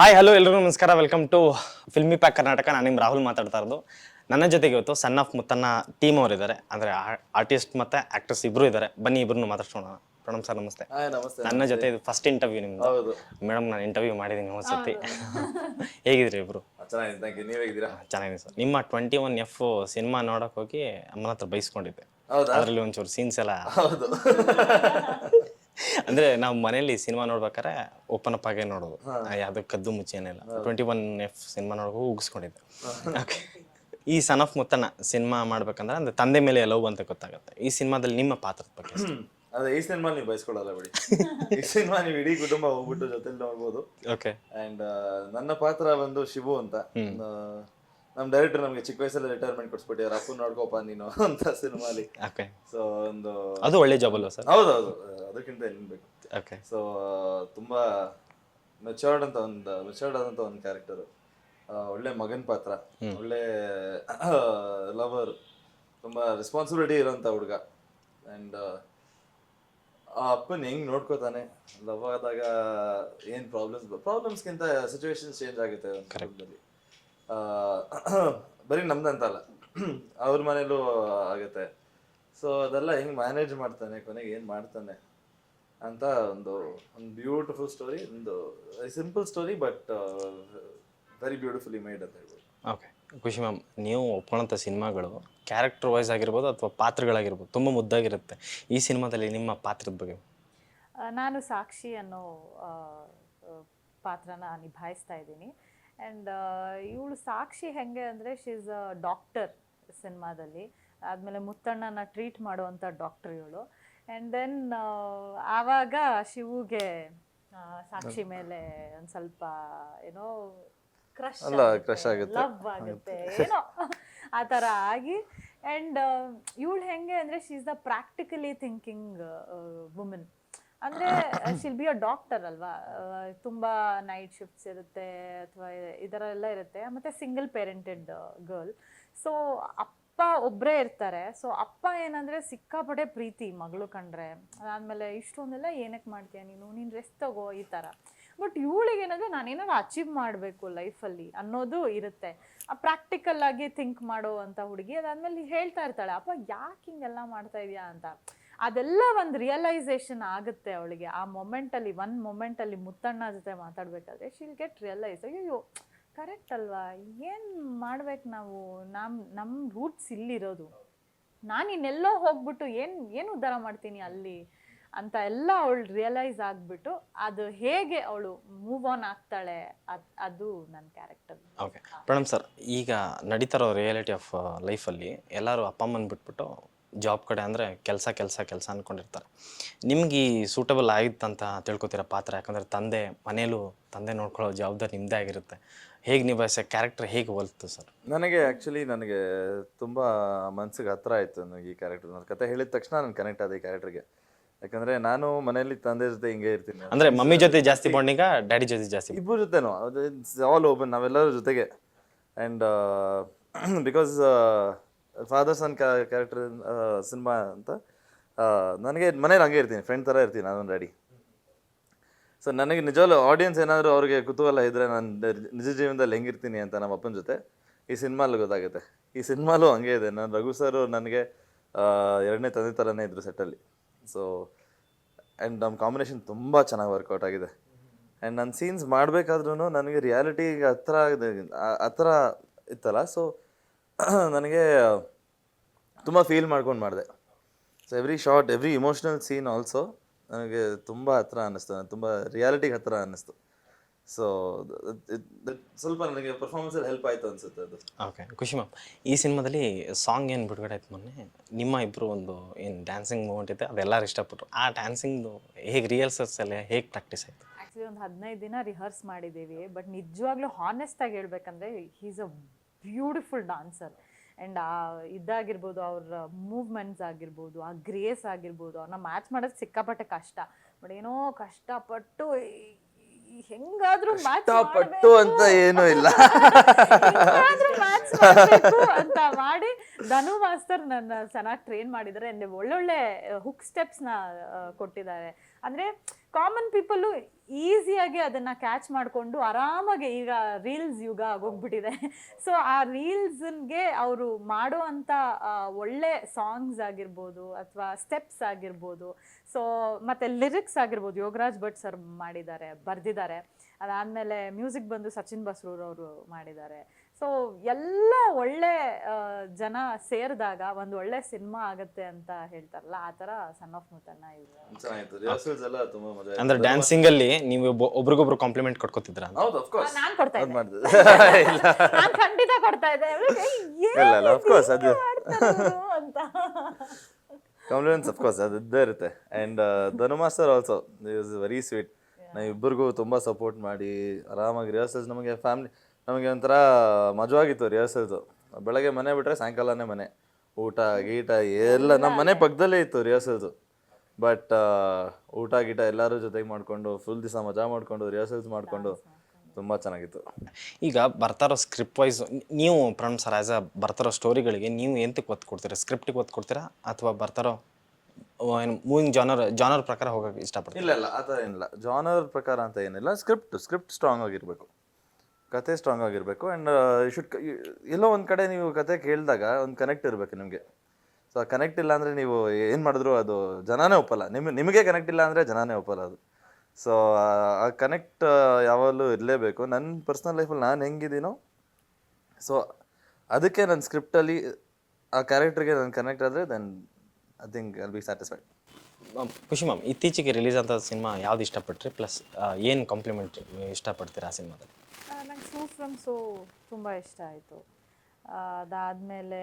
Hi hello ಎಲ್ಲರಿಗೂ ನಮಸ್ಕಾರ. Welcome to filmy pack Karnataka ನಾನು ನಿಮ್ಮ ರಾಹುಲ್ ಮಾತಾಡ್ತಾ ಇರೋದು. ನನ್ನ ಜೊತೆಗೆ ಇವತ್ತು ಸನ್ ಆಫ್ ಮುತ್ತನ್ನ ಟೀಮ್ ಅವರಿದ್ದಾರೆ ಅಂದರೆ ಆರ್ಟಿಸ್ಟ್ ಮತ್ತು ಆ್ಯಕ್ಟರ್ಸ್ ಇಬ್ಬರು ಇದ್ದಾರೆ ಬನ್ನಿ ಇಬ್ಬರನ್ನು ಮಾತಾಡ್ಸೋಣ. ಪ್ರಣಮ್ ಸರ್ ನಮಸ್ತೆ. ನನ್ನ ಜೊತೆ ಇದು ಫಸ್ಟ್ ಇಂಟರ್ವ್ಯೂ ನಿಮ್ದು. ಮೇಡಮ್ ನಾನು ಇಂಟರ್ವ್ಯೂ ಮಾಡಿದ್ದೀನಿ ಒಂದ್ಸತಿ ಹೇಗಿದ್ರಿ ಇಬ್ರು? ಚೆನ್ನಾಗಿದೆ. ಸರ್ ನಿಮ್ಮ ಟ್ವೆಂಟಿ ಒನ್ ಎಫ್ ಸಿನಿಮಾ ನೋಡೋಕೆ ಹೋಗಿ ಅಮ್ಮನ ಹತ್ರ ಬೈಸ್ಕೊಂಡಿದ್ದೆ. ಅದರಲ್ಲಿ ಒಂಚೂರು ಸೀನ್ಸ್ ಎಲ್ಲ ಅಂದ್ರೆ ನಾವು ಮನೇಲಿ ಸಿನಿಮಾ ನೋಡ್ಬೇಕಾದ್ರೆ ಓಪನ್ ಅಪ್ ಆಗೇ ನೋಡೋದು. ಯಾವ್ದು ಕದ್ದು ಮುಚ್ಚಿ ಏನಿಲ್ಲ. ಟ್ವೆಂಟಿ ಒನ್ ಎಫ್ ಸಿನಿಮಾ ನೋಡೋಕೆ ಉಗಿಸ್ಕೊಂಡಿದ್ದೆ. ಓಕೆ ಈ ಸನ್ ಆಫ್ ಮುತ್ತನ ಸಿನಿಮಾ ಮಾಡ್ಬೇಕಂದ್ರೆ ಅಂದ್ರೆ ತಂದೆ ಮೇಲೆ ಲವ್ ಅಂತ ಗೊತ್ತಾಗುತ್ತೆ. ಈ ಸಿನಿಮಾದಲ್ಲಿ ನಿಮ್ಮ ಪಾತ್ರದ ಬಗ್ಗೆ ಅದೇ ಈ ಸಿನಿಮಾ ನೀವು ಬಯಸ್ಕೊಳಲ್ಲ ಬಿಡಿ. ಈ ಸಿನಿಮಾ ನೀವು ಇಡೀ ಕುಟುಂಬ ಹೋಗ್ಬಿಟ್ಟು ಜೊತೆಲಿ ನೋಡ್ಬೋದು. ಓಕೆ ಅಂಡ್ ನನ್ನ ಪಾತ್ರ ಬಂದು ಶಿವು ಅಂತ. ಆ, ನಮ್ ಡೈರೆಕ್ಟರ್ ನಮಗೆ ಚಿಕ್ಕ ವಯಸ್ಸಲ್ಲಿ ರಿಟೈರ್ಮೆಂಟ್ ಕೊಡ್ಸ್ಬಿಟ್ಟಿದ್ದಾರೆ ಅಪ್ಪು ನೋಡ್ಕೋಪ ನೀನು ಅಂತ ಸಿನಿಮಾಲಿ. ಓಕೆ ಸೊ ಒಂದು ಅದು ಒಳ್ಳೆ ಜಾಬ್ ಅಲ್ವಾ ಸರ್? ಹೌದೌದು ಅದಕ್ಕಿಂತ ಏನ್ ಬೇಕು. ಓಕೆ ಸೊ ತುಂಬಾ ಮೆಚೂರ್ಡ್ ಅಂತ ಒಂದು ಮೆಚೂರ್ಡ್ ಆದಂತ ಒಂದು ಕ್ಯಾರೆಕ್ಟರ್ ಒಳ್ಳೆ ಮಗನ್ ಪಾತ್ರ. ಒಳ್ಳೆ ಲವರ್ ತುಂಬಾ ರೆಸ್ಪಾನ್ಸಿಬಿಲಿಟಿ ಇರೋಂಥ ಹುಡುಗ. ಅಂಡ್ ಆ ಅಪ್ಪನ ಹೆಂಗ್ ನೋಡ್ಕೋತಾನೆ? ಲವ್ ಆದಾಗ ಏನ್ ಪ್ರಾಬ್ಲಮ್ಸ್ ಪ್ರಾಬ್ಲಮ್ಸ್ಗಿಂತ ಸಿಚುವೇಶನ್ ಚೇಂಜ್ ಆಗುತ್ತೆ ಬರೀ ನಮ್ದಂತಲ್ಲ. ಅವ್ರ ಮನೇಲೂ ಆಗುತ್ತೆ. ಸೊ ಅದೆಲ್ಲ ಹೆಂಗೆ ಮ್ಯಾನೇಜ್ ಮಾಡ್ತಾನೆ ಕೊನೆಗೆ ಏನು ಮಾಡ್ತಾನೆ ಅಂತ ಒಂದು ಒಂದು ಬ್ಯೂಟಿಫುಲ್ ಸ್ಟೋರಿ ಒಂದು simple story but very beautifully made ಅಂತ ಹೇಳ್ಬೋದು. ಓಕೆ ಖುಷಿ ಮ್ಯಾಮ್ ನೀವು ಒಪ್ಕೊಳ್ಳೋಂಥ ಸಿನಿಮಾಗಳು ಕ್ಯಾರೆಕ್ಟರ್ ವೈಸ್ ಆಗಿರ್ಬೋದು ಅಥವಾ ಪಾತ್ರಗಳಾಗಿರ್ಬೋದು ತುಂಬ ಮುದ್ದಾಗಿರುತ್ತೆ. ಈ ಸಿನಿಮಾದಲ್ಲಿ ನಿಮ್ಮ ಪಾತ್ರದ ಬಗ್ಗೆ? ನಾನು ಸಾಕ್ಷಿ ಅನ್ನೋ ಪಾತ್ರನ ನಿಭಾಯಿಸ್ತಾ ಇದ್ದೀನಿ. ಆ್ಯಂಡ್ ಇವಳು ಸಾಕ್ಷಿ ಹೆಂಗೆ ಅಂದರೆ ಶಿ ಇಸ್ ಅ ಡಾಕ್ಟರ್ ಸಿನಿಮಾದಲ್ಲಿ. ಆದಮೇಲೆ ಮುತ್ತಣ್ಣನ ಟ್ರೀಟ್ ಮಾಡುವಂಥ ಡಾಕ್ಟರ್ ಇವಳು. ಆ್ಯಂಡ್ ದೆನ್ ಆವಾಗ ಶಿವುಗೆ ಸಾಕ್ಷಿ ಮೇಲೆ ಒಂದು ಸ್ವಲ್ಪ ಏನೋ ಕ್ರಶ್ ಕ್ರಶ್ ಆಗುತ್ತೆ. ಲವ್ ಆಗುತ್ತೆ. ಏನೋ ಆ ಥರ ಆಗಿ. ಆ್ಯಂಡ್ ಇವಳು ಹೆಂಗೆ ಅಂದರೆ she is the practically thinking women ಅಂದರೆ ಶಿಲ್ ಬಿ ಅ ಡಾಕ್ಟರ್ ಅಲ್ವಾ ತುಂಬಾ ನೈಟ್ ಶಿಫ್ಟ್ಸ್ ಇರುತ್ತೆ ಅಥವಾ ಇದರ ಎಲ್ಲ ಇರುತ್ತೆ. ಮತ್ತೆ ಸಿಂಗಲ್ ಪೇರೆಂಟೆಡ್ ಗರ್ಲ್ ಸೊ ಅಪ್ಪ ಒಬ್ಬರೇ ಇರ್ತಾರೆ. ಸೊ ಅಪ್ಪ ಏನಂದ್ರೆ ಸಿಕ್ಕಾಪಟ್ಟೆ ಪ್ರೀತಿ ಮಗಳು ಕಂಡ್ರೆ. ಅದಾದಮೇಲೆ ಇಷ್ಟೊಂದೆಲ್ಲ ಏನಕ್ಕೆ ಮಾಡ್ತೀಯ ನೀನು? ನೀನು ರೆಸ್ಟ್ ತಗೋ ಈ ಥರ ಬಟ್ ಇವಳಿಗೆ ಏನಂದರೆ ನಾನೇನಾದ್ರು ಅಚೀವ್ ಮಾಡಬೇಕು ಲೈಫಲ್ಲಿ ಅನ್ನೋದು ಇರುತ್ತೆ. ಆ ಪ್ರಾಕ್ಟಿಕಲ್ ಆಗಿ ಥಿಂಕ್ ಮಾಡೋ ಅಂತ ಹುಡುಗಿ ಅದಾದ್ಮೇಲೆ ಹೇಳ್ತಾ ಇರ್ತಾಳೆ ಅಪ್ಪ ಯಾಕೆ ಹಿಂಗೆಲ್ಲ ಮಾಡ್ತಾ ಇದೀಯಾ? ಅಂತ. ಅದೆಲ್ಲ ಒಂದು ರಿಯಲೈಸೇಷನ್ ಆಗುತ್ತೆ ಅವಳಿಗೆ. ಆ ಮೊಮೆಂಟಲ್ಲಿ ಒನ್ ಮೊಮೆಂಟಲ್ಲಿ ಮುತ್ತಣ್ಣ ಜೊತೆ ಮಾತಾಡಬೇಕಾದ್ರೆ ಶಿಲ್ ಗೆಟ್ ರಿಯಲೈಸ್ ಅಯ್ಯೋ ಕರೆಕ್ಟ್ ಅಲ್ವಾ? ಏನು ಮಾಡ್ಬೇಕು ನಾವು? ನಮ್ಮ ನಮ್ಮ ರೂಟ್ಸ್ ಇಲ್ಲಿರೋದು. ನಾನು ಇನ್ನೆಲ್ಲೋ ಹೋಗ್ಬಿಟ್ಟು ಏನು ಏನು ಉದ್ಧಾರ ಮಾಡ್ತೀನಿ ಅಲ್ಲಿ ಅಂತ ಎಲ್ಲ ಅವಳು ರಿಯಲೈಸ್ ಆಗಿಬಿಟ್ಟು ಅದು ಹೇಗೆ ಅವಳು ಮೂವ್ ಆನ್ ಆಗ್ತಾಳೆ ಅದು ನನ್ನ ಕ್ಯಾರೆಕ್ಟರ್ ಓಕೆ ಸರ್ ಈಗ ನಡೀತಾರೋ ರಿಯಾಲಿಟಿ ಆಫ್ ಲೈಫಲ್ಲಿ ಎಲ್ಲರೂ ಅಪ್ಪ ಅಮ್ಮನ ಬಿಟ್ಬಿಟ್ಟು ಜಾಬ್ ಕಡೆ ಅಂದರೆ ಕೆಲಸ ಕೆಲಸ ಕೆಲಸ ಅಂದ್ಕೊಂಡಿರ್ತಾರೆ ನಿಮ್ಗೆ ಈ ಸೂಟಬಲ್ ಆಗಿತ್ತಂತ ತಿಳ್ಕೊತೀರ ಪಾತ್ರ? ಯಾಕಂದರೆ ತಂದೆ ಮನೇಲೂ ತಂದೆ ನೋಡ್ಕೊಳ್ಳೋ ಜವಾಬ್ದಾರಿ ನಿಮ್ಮದೇ ಆಗಿರುತ್ತೆ. ಹೇಗೆ ನಿಭಾಯಿಸೋ ಕ್ಯಾರೆಕ್ಟರ್ ಹೇಗೆ ಹೋಲ್ತು ಸರ್? ನನಗೆ ಆ್ಯಕ್ಚುಲಿ ನನಗೆ ತುಂಬ ಮನಸ್ಸಿಗೆ ಹತ್ರ ಆಯಿತು ನನಗೆ ಈ ಕ್ಯಾರೆಕ್ಟರ್ ನನ್ನ ಕತೆ ಹೇಳಿದ ತಕ್ಷಣ ನಾನು ಕನೆಕ್ಟ್ ಆದ ಈ ಕ್ಯಾರೆಕ್ಟರ್ಗೆ ಯಾಕಂದರೆ ನಾನು ಮನೆಯಲ್ಲಿ ತಂದೆ ಜೊತೆ ಹಿಂಗೆ ಇರ್ತೀನಿ. ಅಂದರೆ ಮಮ್ಮಿ ಜೊತೆ ಜಾಸ್ತಿ ಬಾಂಡಿಂಗ ಡ್ಯಾಡಿ ಜೊತೆ ಜಾಸ್ತಿ ಇಬ್ಬರ ಜೊತೆನೂ. ಆಲ್ ಓಪನ್ ನಾವೆಲ್ಲರ ಜೊತೆಗೆ. And because father son character cinema ಅಂತ ನನಗೆ ಮನೇಲಿ ಹಂಗೆ ಇರ್ತೀನಿ ಫ್ರೆಂಡ್ ಥರ ಇರ್ತೀನಿ, ನಾನು ರೆಡಿ ಸೊ ನನಗೆ ನಿಜವಾಗ್ಲೂ ಆಡಿಯನ್ಸ್ ಏನಾದರೂ ಅವ್ರಿಗೆ ಕುತೂಹಲ ಇದ್ದರೆ ನಾನು ನಿಜ ಜೀವನದಲ್ಲಿ ಹೆಂಗಿರ್ತೀನಿ ಅಂತ ನಮ್ಮ ಅಪ್ಪನ ಜೊತೆ, ಈ ಸಿನಿಮಾಲ್ಲಿ ಗೊತ್ತಾಗುತ್ತೆ. ಈ ಸಿನಿಮಾಲು ಹಂಗೆ ಇದೆ. ನಾನು ರಘು ಸರ್ ನನಗೆ ಎರಡನೇ ತಂದೆ ಥರನೇ ಇದ್ದರು ಸೆಟ್ಟಲ್ಲಿ ಸೊ ಆ್ಯಂಡ್ ನಮ್ಮ ಕಾಂಬಿನೇಷನ್ ತುಂಬ ಚೆನ್ನಾಗಿ ವರ್ಕೌಟ್ ಆಗಿದೆ. ಆ್ಯಂಡ್ ನನ್ನ ಸೀನ್ಸ್ ಮಾಡಬೇಕಾದ್ರೂ ನನಗೆ ರಿಯಾಲಿಟಿಗೆ ಹತ್ರ ಆ- ಹತ್ರ ಇತ್ತಲ್ಲ ಸೊ ನನಗೆ ತುಂಬ ಫೀಲ್ ಮಾಡ್ಕೊಂಡು ಮಾಡಿದೆ. So every shot every emotional scene also ನನಗೆ ತುಂಬ ಹತ್ರ ಅನ್ನಿಸ್ತು. ತುಂಬ ರಿಯಾಲಿಟಿಗೆ ಹತ್ರ ಅನ್ನಿಸ್ತು. ಸೊ ಸ್ವಲ್ಪ ನನಗೆ ಪರ್ಫಾರ್ಮೆನ್ಸಲ್ಲಿ ಹೆಲ್ಪ್ ಆಯಿತು ಅನಿಸುತ್ತೆ ಅದು. ಓಕೆ ಖುಷಿ ಮ್ಯಾಮ್ ಈ ಸಿನಿಮಾದಲ್ಲಿ ಸಾಂಗ್ ಏನು ಬಿಡುಗಡೆ ಆಯ್ತು ಮೊನ್ನೆ? ನಿಮ್ಮ ಇಬ್ಬರು ಒಂದು ಏನು ಡ್ಯಾನ್ಸಿಂಗ್ ಮೂಮೆಂಟ್ ಇದೆ ಅದೆಲ್ಲರೂ ಇಷ್ಟಪಟ್ಟರು ಆ ಡ್ಯಾನ್ಸಿಂಗ್ದು ಹೇಗೆ ರಿಹರ್ಸಲ್ಸ್ ಎಲ್ಲ ಹೇಗೆ ಪ್ರಾಕ್ಟೀಸ್ ಆಯಿತು? ಆ್ಯಕ್ಚುಲಿ ಒಂದು ಹದಿನೈದು ದಿನ ರಿಹರ್ಸ್ ಮಾಡಿದ್ದೀವಿ ಬಟ್ ನಿಜವಾಗ್ಲೂ ಹಾನೆಸ್ಟಾಗಿ ಹೇಳ್ಬೇಕಂದ್ರೆ he's a beautiful dancer and ಆ ಇದಾಗಿರ್ಬೋದು ಅವ್ರ ಮೂವ್ಮೆಂಟ್ಸ್ ಆಗಿರ್ಬೋದು ಆ ಗ್ರೇಸ್ ಆಗಿರ್ಬೋದು ಅವ್ರನ್ನ ಮ್ಯಾಚ್ ಮಾಡೋದು ಸಿಕ್ಕಾಪಟ್ಟೆ ಕಷ್ಟ. ಬಟ್ ಏನೋ ಕಷ್ಟಪಟ್ಟು ಹೆಂಗಾದ್ರೂ ಮ್ಯಾಚ್ ಪಟ್ಟು ಅಂತ ಏನೂ ಇಲ್ಲ. ಮ್ಯಾಚ್ ಅಂತ ಮಾಡಿ ಧನು ಮಾಸ್ತರ್ ನನ್ನ ಚೆನ್ನಾಗಿ ಟ್ರೈನ್ ಮಾಡಿದ್ದಾರೆ. ಅಂದ್ರೆ ಒಳ್ಳೊಳ್ಳೆ ಹುಕ್ ಸ್ಟೆಪ್ಸ್ನ ಕೊಟ್ಟಿದ್ದಾರೆ. ಅಂದ್ರೆ ಕಾಮನ್ ಪೀಪಲ್ಲು ಈಸಿಯಾಗಿ ಅದನ್ನ ಕ್ಯಾಚ್ ಮಾಡಿಕೊಂಡು ಆರಾಮಾಗಿ ಈಗ ರೀಲ್ಸ್ ಯುಗ ಆಗೋಗ್ಬಿಟ್ಟಿದೆ. ಸೊ ಆ ರೀಲ್ಸ್ಗೆ ಅವರು ಮಾಡೋ ಅಂಥ ಒಳ್ಳೆ ಸಾಂಗ್ಸ್ ಆಗಿರ್ಬೋದು ಅಥವಾ ಸ್ಟೆಪ್ಸ್ ಆಗಿರ್ಬೋದು. ಸೊ ಮತ್ತೆ ಲಿರಿಕ್ಸ್ ಆಗಿರ್ಬೋದು. ಯೋಗರಾಜ್ ಭಟ್ ಸರ್ ಮಾಡಿದ್ದಾರೆ, ಬರೆದಿದ್ದಾರೆ. ಅದಾದಮೇಲೆ ಮ್ಯೂಸಿಕ್ ಬಂದು ಸಚಿನ್ ಬಸ್ರೂರ್ ಅವರು ಮಾಡಿದ್ದಾರೆ. ಸೊ ಎಲ್ಲ ಒಳ್ಳೆ ಜನ ಸೇರಿದಾಗ ಒಂದು ಒಳ್ಳೆ ಸಿನಿಮಾ ಆಗುತ್ತೆ ಅಂತ ಹೇಳ್ತಾರಲ್ಲ ಆ ತರ ಸನ್ ಆಫ್ ಮುತನ್ನ ಇದು ಅಂದ್ರೆ ಡ್ಯಾನ್ಸಿಂಗ್ ಅಲ್ಲಿ ನೀವು ಒಬ್ರಿಗೊಬ್ರು ಕಾಂಪ್ಲಿಮೆಂಟ್ ಕೊಟ್ಕೋತಿದ್ರ? ಹೌದು ಆಫ್ ಕೋರ್ಸ್ ನಾನು ಕೊಡ್ತಾ ಇದ್ದೆ. ಮಾಡಿದೆ ಇಲ್ಲ. ನಾನು ಖಂಡಿತ ಕೊಡ್ತಾ ಇದ್ದೆ. ಇಲ್ಲ, ಇಲ್ಲ, of course, ಅದು- ಅಂತ. ಕಾಂಪ್ಲಿಮೆಂಟ್ಸ್ ಅಫ್ ಕೋರ್ಸ್ ಅದು ಇದ್ದೇ ಇರುತ್ತೆ. And Dhanu master also is very sweet ನಾವು ಇಬ್ಬರಿಗೂ ತುಂಬ ಸಪೋರ್ಟ್ ಮಾಡಿ ಆರಾಮಾಗಿ ರಿಹರ್ಸಲ್ಸ್ ನಮಗೆ ಫ್ಯಾಮ್ಲಿ ನಮಗೆ ಒಂಥರ ಮಜವಾಗಿತ್ತು ರಿಹರ್ಸಲ್ಸು ಬೆಳಗ್ಗೆ ಮನೆ ಬಿಟ್ಟರೆ ಸಾಯಂಕಾಲನೇ ಮನೆ. ಊಟ ಗೀಟ ಎಲ್ಲ ನಮ್ಮ ಮನೆ ಪಕ್ಕದಲ್ಲೇ ಇತ್ತು ರಿಹರ್ಸಲ್ಸು ಬಟ್ ಊಟ ಗೀಟ ಎಲ್ಲರೂ ಜೊತೆಗೆ ಮಾಡಿಕೊಂಡು ಫುಲ್ ದಿವಸ ಮಜಾ ಮಾಡಿಕೊಂಡು ರಿಹರ್ಸಲ್ಸ್ ಮಾಡಿಕೊಂಡು ತುಂಬ ಚೆನ್ನಾಗಿತ್ತು. ಈಗ ಬರ್ತಾರೋ ಸ್ಕ್ರಿಪ್ಟ್ ವೈಸ್ ನೀವು ಪ್ರಣಮ್ ಸರ್ ಆ್ಯಸ್ ಅ ಬರ್ತಾರೋ ಸ್ಟೋರಿಗಳಿಗೆ ನೀವು ಎಂತಕ್ಕೆ ಒತ್ತು ಕೊಡ್ತೀರಾ? ಸ್ಕ್ರಿಪ್ಟಿಗೆ ಒತ್ತು ಕೊಡ್ತೀರಾ? ಅಥವಾ ಬರ್ತಾರೋ ಏನು ಮೂವಿಂಗ್ ಜಾನರ್ ಜಾನರ್ ಪ್ರಕಾರ ಹೋಗಕ್ಕೆ ಇಷ್ಟಪಡ್ತೀರಾ? ಇಲ್ಲ ಇಲ್ಲ ಆ ಥರ ಏನಿಲ್ಲ. ಜಾನರ್ ಪ್ರಕಾರ ಅಂತ ಏನಿಲ್ಲ. ಸ್ಕ್ರಿಪ್ಟ್ ಸ್ಕ್ರಿಪ್ಟ್ ಸ್ಟ್ರಾಂಗ್ ಆಗಿರಬೇಕು. ಕತೆ ಸ್ಟ್ರಾಂಗ್ ಆಗಿರಬೇಕು ಆ್ಯಂಡ್ ಶುಡ್ ಎಲ್ಲೋ ಒಂದು ಕಡೆ ನೀವು ಕತೆ ಕೇಳಿದಾಗ ಒಂದು ಕನೆಕ್ಟ್ ಇರಬೇಕು ನಿಮಗೆ. ಸೊ ಆ ಕನೆಕ್ಟ್ ಇಲ್ಲ ಅಂದರೆ ನೀವು ಏನು ಮಾಡಿದ್ರು ಅದು ಜನನೇ ಒಪ್ಪಲ್ಲ. ನಿಮ್ಮ ನಿಮಗೆ ಕನೆಕ್ಟ್ ಇಲ್ಲ ಅಂದರೆ ಜನನೇ ಒಪ್ಪಲ್ಲ ಅದು. ಸೊ ಆ ಕನೆಕ್ಟ್ ಯಾವಾಗಲೂ ಇರಲೇಬೇಕು. ನನ್ನ ಪರ್ಸ್ನಲ್ ಲೈಫಲ್ಲಿ ನಾನು ಹೆಂಗಿದ್ದೀನೋ ಸೊ ಅದಕ್ಕೆ ನನ್ನ ಸ್ಕ್ರಿಪ್ಟಲ್ಲಿ ಆ ಕ್ಯಾರೆಕ್ಟರ್ಗೆ ನಾನು ಕನೆಕ್ಟ್ ಆದರೆ then I think I be satisfied ಖುಷಿ ಮ್ಯಾಮ್, ಇತ್ತೀಚೆಗೆ ರಿಲೀಸ್ ಆದ ಸಿನಿಮಾ ಯಾವ್ದು ಇಷ್ಟಪಟ್ರಿ? ಪ್ಲಸ್ ಏನು ಕಾಂಪ್ಲಿಮೆಂಟ್ ಇಷ್ಟಪಡ್ತೀರಾ ಆ ಸಿನಿಮಾದಲ್ಲಿ? ನಂಗೆ ಸೂ ಫ್ರಮ್ ಸೋ ತುಂಬ ಇಷ್ಟ ಆಯಿತು. ಅದಾದಮೇಲೆ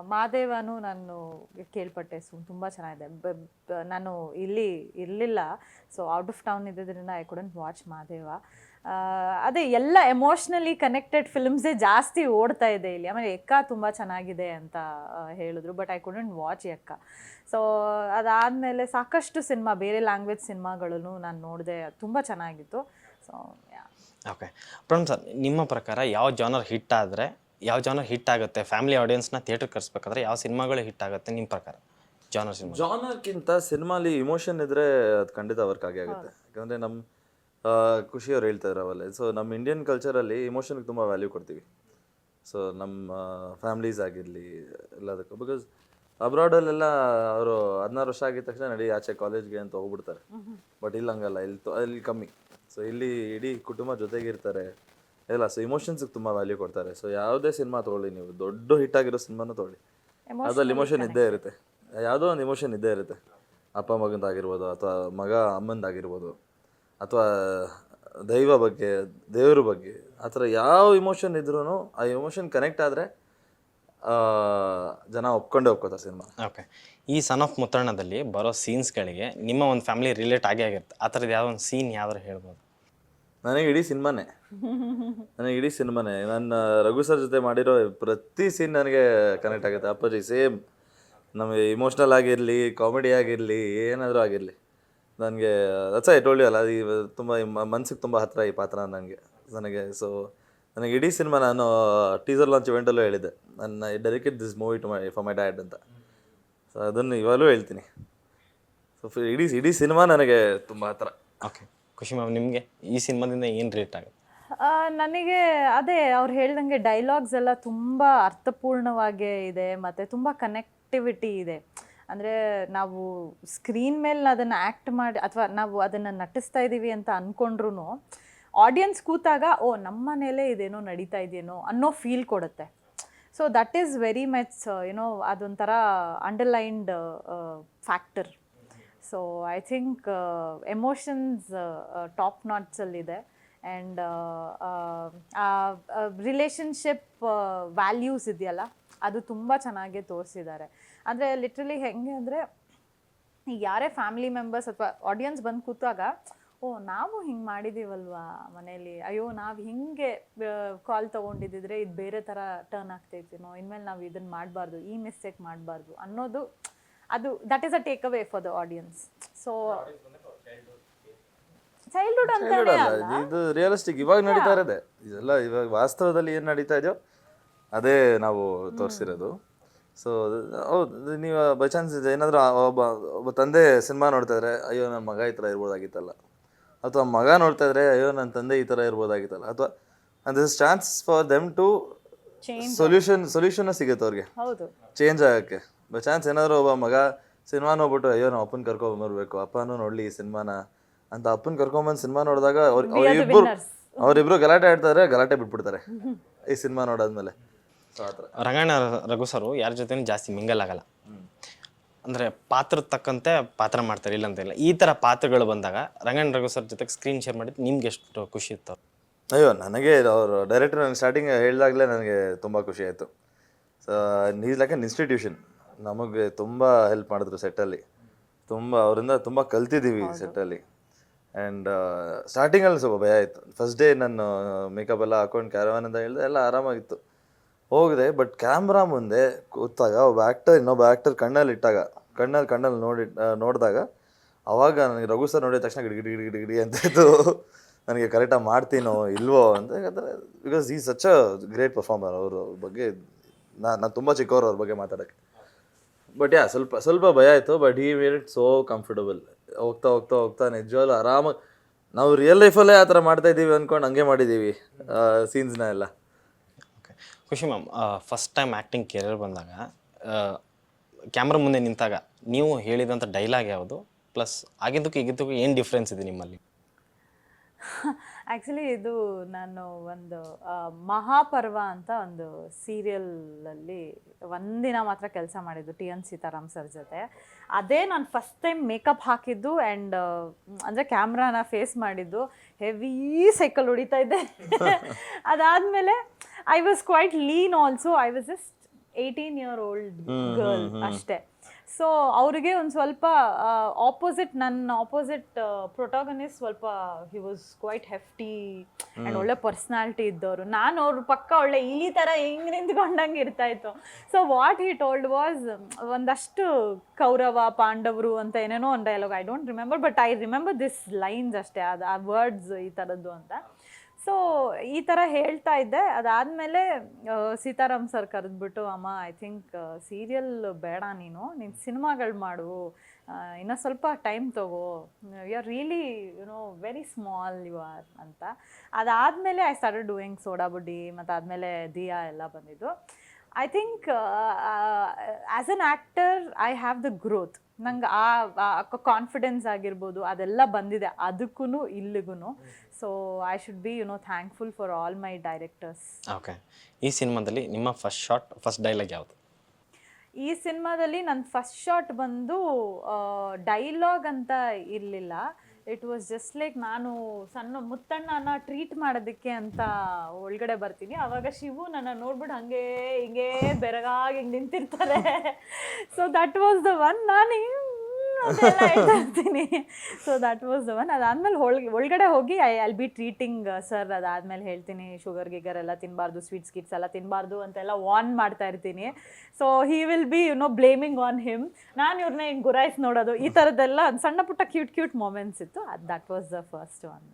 ಮಾದೇವನು ನಾನು ಕೇಳ್ಪಟ್ಟೆ, ಸು, ತುಂಬ ಚೆನ್ನಾಗಿದೆ. ನಾನು ಇಲ್ಲಿ ಇರಲಿಲ್ಲ. ಸೊ, ಔಟ್ ಆಫ್ ಟೌನ್ ಇದ್ದಿದ್ದರಿಂದ ಐ ಕುಡಂಟ್ ವಾಚ್ ಮಾದೇವ. ಅದೇ ಎಲ್ಲ ಎಮೋಷ್ನಲಿ ಕನೆಕ್ಟೆಡ್ ಫಿಲ್ಮ್ಸೇ ಜಾಸ್ತಿ ಓಡ್ತಾ ಇದೆ ಇಲ್ಲಿ. ಆಮೇಲೆ ಎಕ್ಕ ತುಂಬ ಚೆನ್ನಾಗಿದೆ ಅಂತ ಹೇಳಿದ್ರು, but I couldn't watch Ekka. So, ಅದಾದಮೇಲೆ ಸಾಕಷ್ಟು ಸಿನಿಮಾ, ಬೇರೆ ಲ್ಯಾಂಗ್ವೇಜ್ ಸಿನಿಮಾಗಳನ್ನು ನಾನು ನೋಡಿದೆ, ತುಂಬ ಚೆನ್ನಾಗಿತ್ತು. So, yeah. Okay Pranam sir ನಿಮ್ಮ ಪ್ರಕಾರ ಯಾವ ಜಾನರ್ ಹಿಟ್ ಆದರೆ ಯಾವ ಜಾನರ್ ಹಿಟ್ ಆಗುತ್ತೆ? ಫ್ಯಾಮಿಲಿ ಆಡಿಯನ್ಸ್ನ ಥಿಯೇಟರ್ ಕರೆಸ್ಬೇಕಾದ್ರೆ ಯಾವ ಸಿನಿಮಾಗಳು ಹಿಟ್ ಆಗುತ್ತೆ ನಿಮ್ಮ ಪ್ರಕಾರ? Genre cinema. ಜಾನರ್ಗಿಂತ ಸಿನಿಮಾಲಿ ಇಮೋಷನ್ ಇದ್ರೆ ಅದು ಖಂಡಿತ ವರ್ಕ್ ಆಗೇ ಆಗುತ್ತೆ. ಯಾಕಂದರೆ ನಮ್ಮ ಖುಷಿಯವ್ರು ಹೇಳ್ತಾ ಅವಲ್ಲೇ ಸೊ ನಮ್ಮ ಇಂಡಿಯನ್ ಕಲ್ಚರಲ್ಲಿ ಇಮೋಷನ್ಗೆ ತುಂಬ ವ್ಯಾಲ್ಯೂ ಕೊಡ್ತೀವಿ. ಸೊ ನಮ್ಮ ಫ್ಯಾಮ್ಲೀಸ್ ಆಗಿರಲಿ ಎಲ್ಲದಕ್ಕೂ. ಬಿಕಾಸ್ ಅಬ್ರಾಡಲ್ಲೆಲ್ಲ ಅವರು ಹದಿನಾರು ವರ್ಷ ಆಗಿದ ತಕ್ಷಣ ನಡಿ ಆಚೆ ಕಾಲೇಜ್ಗೆ ಅಂತ ಹೋಗ್ಬಿಡ್ತಾರೆ. ಬಟ್ ಇಲ್ಲಿ ಹಂಗಲ್ಲ ಇಲ್ಲಿ ತೊ- ಇಲ್ಲಿ ಕಮ್ಮಿ. ಸೊ ಇಲ್ಲಿ ಇಡೀ ಕುಟುಂಬ ಜೊತೆಗಿರ್ತಾರೆ. ಎಲ್ಲ ಸೊ ಇಮೋಷನ್ಸ್ಗೆ ತುಂಬ ವ್ಯಾಲ್ಯೂ ಕೊಡ್ತಾರೆ. ಸೊ ಯಾವುದೇ ಸಿನಿಮಾ ತೊಗೊಳ್ಳಿ ನೀವು. ದೊಡ್ಡ ಹಿಟ್ ಆಗಿರೋ ಸಿನಿಮಾನು ತೊಗೊಳ್ಳಿ. ಅದ್ರಲ್ಲಿ ಇಮೋಷನ್ ಇದ್ದೇ ಇರುತ್ತೆ. ಯಾವುದೋ ಒಂದು ಇಮೋಷನ್ ಇದ್ದೇ ಇರುತ್ತೆ. ಅಪ್ಪ ಮಗಂದಾಗಿರ್ಬೋದು ಅಥವಾ ಮಗ ಅಮ್ಮಂದಾಗಿರ್ಬೋದು ಅಥವಾ ದೈವ ಬಗ್ಗೆ ದೇವ್ರ ಬಗ್ಗೆ ಆ ಥರ ಯಾವ ಇಮೋಷನ್ ಇದ್ರೂ ಆ ಇಮೋಷನ್ ಕನೆಕ್ಟ್ ಆದರೆ ಜನ ಒಪ್ಕೊಂಡೇ ಒಪ್ಕೋತಾರೆ ಸಿನಿಮಾ ಓಕೆ ಈ ಸನ್ ಆಫ್ ಮುತ್ತಣ್ಣದಲ್ಲಿ ಬರೋ ಸೀನ್ಸ್ಗಳಿಗೆ ನಿಮ್ಮ ಒಂದು ಫ್ಯಾಮಿಲಿ ರಿಲೇಟ್ ಆಗೇ ಆಗಿರುತ್ತೆ. ಆ ಥರದ್ದು ಯಾವ ಒಂದು ಸೀನ್ ಯಾವ್ದಾರು ಹೇಳ್ಬೋದು. ನನಗೆ ಇಡೀ ಸಿನಿಮಾನೇ. ನನಗೆ ಇಡೀ ಸಿನಿಮಾನೇ. ನನ್ನ ರಘು ಸರ್ ಜೊತೆ ಮಾಡಿರೋ ಪ್ರತಿ ಸೀನ್ ನನಗೆ ಕನೆಕ್ಟ್ ಆಗುತ್ತೆ. ಅಪ್ಪಾಜಿ ಸೇಮ್ ನಮಗೆ ಇಮೋಷ್ನಲ್ ಆಗಿರಲಿ ಕಾಮಿಡಿ ಆಗಿರಲಿ, ಏನಾದರೂ ಆಗಿರಲಿ. ನನಗೆ ಐ ಟೋಲ್ಡ್ ಅಲ್ಲ ಅದು ತುಂಬ ಮನ್ಸಿಗೆ ತುಂಬ ಹತ್ತಿರ ಈ ಪಾತ್ರ ನನಗೆ. ನನಗೆ ಸೊ ನನಗೆ ಇಡೀ ಸಿನಿಮಾ ನಾನು ಟೀಸರ್ ಲಾಂಚ್ ಇವೆಂಟಲ್ಲೂ ಹೇಳಿದ್ದೆ. ನನ್ನ dedicate this movie to my for my dad ಅಂತ. ಸೊ ಅದನ್ನು ಇವಾಗಲೂ ಹೇಳ್ತೀನಿ. ಸೊ ಇಡೀ ಇಡೀ ಸಿನಿಮಾ ನನಗೆ ತುಂಬ ಹತ್ರ. ಓಕೆ ಖುಷಿ ಮ್ಯಾಮ್ ನಿಮಗೆ ಈ ಸಿನಿಮಾದಿಂದ ಏನು ರೇಟ್ ಆಗುತ್ತೆ? ಆ, ನನಗೆ ಅದೇ ಅವ್ರು ಹೇಳ್ದಂಗೆ ಡೈಲಾಗ್ಸ್ ಎಲ್ಲ ತುಂಬ ಅರ್ಥಪೂರ್ಣವಾಗೇ ಇದೆ ಮತ್ತು ತುಂಬ ಕನೆಕ್ಟಿವಿಟಿ ಇದೆ. ಅಂದರೆ ನಾವು ಸ್ಕ್ರೀನ್ ಮೇಲೆ ಅದನ್ನು ಆ್ಯಕ್ಟ್ ಮಾಡಿ ಅಥವಾ ನಾವು ಅದನ್ನು ನಟಿಸ್ತಾ ಇದ್ದೀವಿ ಅಂತ ಅಂದ್ಕೊಂಡ್ರೂ ಆಡಿಯನ್ಸ್ ಕೂತಾಗ ಓ ನಮ್ಮ ಮನೇಲೇ ಇದೇನೋ ನಡೀತಾ ಇದೆಯೇನೋ ಅನ್ನೋ ಫೀಲ್ ಕೊಡುತ್ತೆ. So that is very much you know ಅದೊಂಥರ underlined factor so I think emotions top ನಾಟ್ಸಲ್ಲಿದೆ and relationship values ಇದೆಯಲ್ಲ, ಅದು ತುಂಬ ಚೆನ್ನಾಗಿ ತೋರಿಸಿದ್ದಾರೆ. ಅಂದರೆ ಲಿಟ್ರಲಿ ಹೆಂಗೆ ಅಂದರೆ, ಈಗ ಯಾರೇ ಫ್ಯಾಮಿಲಿ ಮೆಂಬರ್ಸ್ ಅಥವಾ ಆಡಿಯನ್ಸ್ ಬಂದು ಕೂತಾಗ ಓ ನಾವು ಹಿಂಗೆ ಮಾಡಿದ್ದೀವಲ್ವಾ ಮನೇಲಿ? ಅಯ್ಯೋ ನಾವು ಹಿಂಗೆ ಕಾಲ್ ತೊಗೊಂಡಿದ್ದಿದ್ರೆ ಇದು ಬೇರೆ ಥರ ಟರ್ನ್ ಆಗ್ತೈತೇನೋ ಇನ್ಮೇಲೆ ನಾವು ಇದನ್ನು ಮಾಡಬಾರ್ದು ಈ ಮಿಸ್ಟೇಕ್ ಮಾಡಬಾರ್ದು ಅನ್ನೋದು ಅದು that is a take away for the audience so childhood ಅಂತ ಇದು ರಿಯಲಿಸ್ಟಿಕ್ ಇವಾಗ ನಡೀತಾ ಇರೋದೆ. ಇದೆಲ್ಲ ಇವಾಗ ವಾಸ್ತವದಲ್ಲಿ ಏನು ನಡೀತಾ ಇದೆಯೋ ಅದೇ ನಾವು ತೋರಿಸಿರೋದು. ಸೊ ಹೌದು ನೀವು ಬೈ ಚಾನ್ಸ್ ಏನಾದರೂ ಒಬ್ಬ ಒಬ್ಬ ತಂದೆ ಸಿನಿಮಾ ನೋಡ್ತಾ ಇದ್ರೆ ಅಯ್ಯೋ ನನ್ನ ಮಗ ಈ ಥರ ಇರ್ಬೋದಾಗಿತ್ತಲ್ಲ. ಅಥವಾ ಮಗ ನೋಡ್ತಾ ಇದ್ರೆ ಅಯ್ಯೋ ನನ್ನ ತಂದೆ ಈ ತರ ಇರ್ಬೋದಾಗಿತ್ತಲ್ಲ. ಅಥವಾ and this chance for them to solution solution ಸಿಗುತ್ತೆ ಅವ್ರಿಗೆ. ಹೌದು. ಚೇಂಜ್ ಆಗಕ್ಕೆ. ಬೈ ಚಾನ್ಸ್ ಏನಾದರೂ ಒಬ್ಬ ಮಗ ಸಿನಿಮಾ ನೋಡ್ಬಿಟ್ಟು ಅಯ್ಯೋ ನಾವು ಅಪ್ಪನ ಕರ್ಕೊಂಬರ್ಬೇಕು ಅಪ್ಪನೂ ನೋಡ್ಲಿ ಈ ಸಿನಿಮಾನ ಅಂತ ಅಪ್ಪನ ಕರ್ಕೊಂಬಂದು ಸಿನಿಮಾ ನೋಡಿದಾಗ ಅವ್ರ ಅವರಿಬ್ಬರು. ಅವರಿಬ್ರು ಗಲಾಟೆ ಆಡ್ತಾರೆ ಗಲಾಟೆ ಬಿಟ್ಬಿಡ್ತಾರೆ ಈ ಸಿನಿಮಾ ನೋಡಾದ್ಮೇಲೆ. ರಂಗಣ್ಣ ರಘು ಸರ್ ಯಾರ ಜೊತೆ ಜಾಸ್ತಿ ಮಿಂಗಲ್ ಆಗಲ್ಲ. ಅಂದರೆ ಪಾತ್ರದ ತಕ್ಕಂತೆ ಪಾತ್ರ ಮಾಡ್ತಾರೆ ಇಲ್ಲ ಅಂತಿಲ್ಲ ಈ ಥರ ಪಾತ್ರಗಳು ಬಂದಾಗ ರಂಗಣ್ಣ ರಘು ಸರ್ ಜೊತೆಗೆ ಸ್ಕ್ರೀನ್ ಶೇರ್ ಮಾಡಿದ್ದು ನಿಮ್ಗೆ ಎಷ್ಟು ಖುಷಿ ಇತ್ತು? ಅಯ್ಯೋ ನನಗೆ ಅವರು ಡೈರೆಕ್ಟರ್ ನಾನು ಸ್ಟಾರ್ಟಿಂಗ್ ಹೇಳಿದಾಗಲೇ ನನಗೆ ತುಂಬ ಖುಷಿ ಆಯಿತು. So he's like an institution ನಮಗೆ ತುಂಬ ಹೆಲ್ಪ್ ಮಾಡಿದ್ರು ಸೆಟ್ಟಲ್ಲಿ ತುಂಬ ಅವರಿಂದ ತುಂಬ ಕಲ್ತಿದ್ದೀವಿ ಸೆಟ್ಟಲ್ಲಿ ಆ್ಯಂಡ್ ಸ್ಟಾರ್ಟಿಂಗಲ್ಲಿ ಸ್ವಲ್ಪ ಭಯ ಆಯಿತು. ಫಸ್ಟ್ ಡೇ ನಾನು ಮೇಕಪ್ ಎಲ್ಲ ಹಾಕೊಂಡು ಕ್ಯಾರವಾನ್ ಅಂತ ಹೇಳಿದೆ ಎಲ್ಲ ಆರಾಮಾಗಿತ್ತು. ಹೋಗಿದೆ ಬಟ್ ಕ್ಯಾಮ್ರಾ ಮುಂದೆ ಕೂತಾಗ ಒಬ್ಬ ಆ್ಯಕ್ಟರ್ ಇನ್ನೊಬ್ಬ ಆ್ಯಕ್ಟರ್ ಕಣ್ಣಲ್ಲಿ ಇಟ್ಟಾಗ, ಕಣ್ಣಲ್ಲಿ ಕಣ್ಣಲ್ಲಿ ನೋಡಿ ನೋಡಿದಾಗ ಅವಾಗ ನನಗೆ ರಘು ಸರ್ ನೋಡಿದ ತಕ್ಷಣ ಗಿಡಿ ಗಿಡಿ ಗಿಡಿ ಗಿಡಿ ಅಂತ ಇದ್ದು ನನಗೆ ಕರೆಕ್ಟಾಗಿ ಮಾಡ್ತೀನೋ ಇಲ್ವೋ ಅಂತ ಯಾಕಂದರೆ ಬಿಕಾಸ್ ಈ ಸಚ್ ಗ್ರೇಟ್ ಪರ್ಫಾರ್ಮರ್ ಅವರು ಬಗ್ಗೆ ನಾ ನಾನು ತುಂಬ ಚಿಕ್ಕವರು ಅವ್ರ ಬಗ್ಗೆ ಮಾತಾಡೋಕ್ಕೆ. ಬಟ್ ಯಾ ಸ್ವಲ್ಪ ಸ್ವಲ್ಪ ಭಯ ಆಯಿತು but he made it so comfortable ಹೋಗ್ತಾ ಹೋಗ್ತಾ ಹೋಗ್ತಾ ನಿಜವಾಗ್ಲೂ ಆರಾಮಾಗಿ, ನಾವು ರಿಯಲ್ ಲೈಫಲ್ಲೇ ಆ ಥರ ಮಾಡ್ತಾ ಇದ್ದೀವಿ ಅಂದ್ಕೊಂಡು ಹಂಗೆ ಮಾಡಿದ್ದೀವಿ ಸೀನ್ಸ್ನ ಎಲ್ಲ. ಖುಷಿ ma'am first time acting career ಬಂದಾಗ ಕ್ಯಾಮ್ರಾ ಮುಂದೆ ನಿಂತಾಗ ನೀವು ಹೇಳಿದಂಥ ಡೈಲಾಗ್ ಯಾವುದು? ಪ್ಲಸ್ ಆಗಿದ್ದಕ್ಕೂ ಈಗಿದ್ದಕ್ಕೂ ಏನು ಡಿಫ್ರೆನ್ಸ್ ಇದೆ ನಿಮ್ಮಲ್ಲಿ? ಆ್ಯಕ್ಚುಲಿ ಇದು ನಾನು ಒಂದು ಮಹಾಪರ್ವ ಅಂತ ಒಂದು ಸೀರಿಯಲಲ್ಲಿ ಒಂದಿನ ಮಾತ್ರ ಕೆಲಸ ಮಾಡಿದ್ದು ಟಿ ಎನ್ ಸೀತಾರಾಮ್ ಸರ್ ಜೊತೆ. ಅದೇ ನಾನು ಫಸ್ಟ್ ಟೈಮ್ ಮೇಕಪ್ ಹಾಕಿದ್ದು ಆ್ಯಂಡ್ ಅಂದರೆ ಕ್ಯಾಮ್ರಾನ ಫೇಸ್ ಮಾಡಿದ್ದು. ಹೆವಿ ಸೈಕಲ್ ಹೊಡಿತಾ ಇದ್ದೆ ಅದಾದಮೇಲೆ I was quite lean also I was just eighteen year old girl ಅಷ್ಟೇ. ಸೊ ಅವರಿಗೆ ಒಂದು ಸ್ವಲ್ಪ ಆಪೋಸಿಟ್ ನನ್ನ ಆಪೋಸಿಟ್ ಪ್ರೊಟಾಗನಿಸ್ಟ್ ಸ್ವಲ್ಪ he was quite hefty and ಒಳ್ಳೆ ಪರ್ಸ್ನಾಲಿಟಿ ಇದ್ದವರು. ನಾನು ಅವ್ರ ಪಕ್ಕ ಒಳ್ಳೆ ಈ ಥರ ಹೆಂಗೆ ನಿಂತ್ಕೊಂಡಂಗೆ ಇರ್ತಾ ಇತ್ತು. So what he told was ಒಂದಷ್ಟು ಕೌರವ ಪಾಂಡವರು ಅಂತ ಏನೇನೋ ಒಂದು dialogue I don't remember but I remember this lines ಅಷ್ಟೇ ಅದು ಆ ವರ್ಡ್ಸ್ ಈ ಥರದ್ದು ಅಂತ. ಸೊ ಈ ಥರ ಹೇಳ್ತಾ ಇದ್ದೆ. ಅದಾದಮೇಲೆ ಸೀತಾರಾಮ್ ಸರ್ ಕರೆದ್ಬಿಟ್ಟು, ಅಮ್ಮ ಐ ಥಿಂಕ್ ಸೀರಿಯಲ್ ಬೇಡ ನೀನು. ನೀನು ಸಿನಿಮಾಗಳು ಮಾಡು. ಇನ್ನೂ ಸ್ವಲ್ಪ ಟೈಮ್ ತಗೋ. You are really know very small you are ಅಂತ. ಅದಾದಮೇಲೆ I start doing Soda Buddi ಮತ್ತು ಆದಮೇಲೆ ದಿಯಾ ಎಲ್ಲ ಬಂದಿದ್ದು. I think as an actor I have the growth ನಂಗೆ ಆ ಕಾನ್ಫಿಡೆನ್ಸ್ ಆಗಿರ್ಬೋದು, ಅದೆಲ್ಲ ಬಂದಿದೆ. ಅದಕ್ಕೂ ಇಲ್ಲಿಗೂ so I should be you know thankful for all my directors okay ಈ ಸಿನಿಮಾದಲ್ಲಿ ನಿಮ್ಮ ಫಸ್ಟ್ ಶಾಟ್ ಫಸ್ಟ್ ಡೈಲಾಗ್ ಯಾವುದು? ಈ ಸಿನಿಮಾದಲ್ಲಿ ನನ್ನ ಫಸ್ಟ್ ಶಾಟ್ ಬಂದು ಡೈಲಾಗ್ ಅಂತ ಇರಲಿಲ್ಲ. ಇಟ್ ವಾಸ್ ಜಸ್ಟ್ ಲೈಕ್ ನಾನು ಸಣ್ಣ ಮುತ್ತಣ್ಣನ ಟ್ರೀಟ್ ಮಾಡೋದಕ್ಕೆ ಅಂತ ಒಳಗಡೆ ಬರ್ತೀನಿ. ಅವಾಗ ಶಿವು ನನ್ನ ನೋಡ್ಬಿಟ್ಟು ಹಂಗೆ ಹಿಂಗೆ ಬೆರಗಾಗಿ ಹಿಂಗೆ ನಿಂತಿರ್ತಾರೆ. So that was the one ನಾನು ಇರ್ತೀನಿ so that was the one ಅದಾದ್ಮೇಲೆ ಒಳಗೆ ಒಳಗಡೆ ಹೋಗಿ I I'll be treating sir ಅದಾದ್ಮೇಲೆ ಹೇಳ್ತೀನಿ ಶುಗರ್ ಗಿಗರ್ ಎಲ್ಲ ತಿನ್ನಬಾರ್ದು ಸ್ವೀಟ್ಸ್ ಗಿಟ್ಸ್ ಎಲ್ಲ ತಿನ್ನಬಾರ್ದು ಅಂತೆಲ್ಲ ವಾರ್ನ್ ಮಾಡ್ತಾ ಇರ್ತೀನಿ. So he will be you know blaming on him ನಾನು ಇವ್ರನ್ನ ಹಿಂಗೆ ಗುರಾಯಿಸಿ ನೋಡೋದು, ಈ ಥರದ್ದೆಲ್ಲ ಸಣ್ಣ ಪುಟ್ಟ ಕ್ಯೂಟ್ ಕ್ಯೂಟ್ ಮೂಮೆಂಟ್ಸ್ ಇತ್ತು. ಅದು that was the first one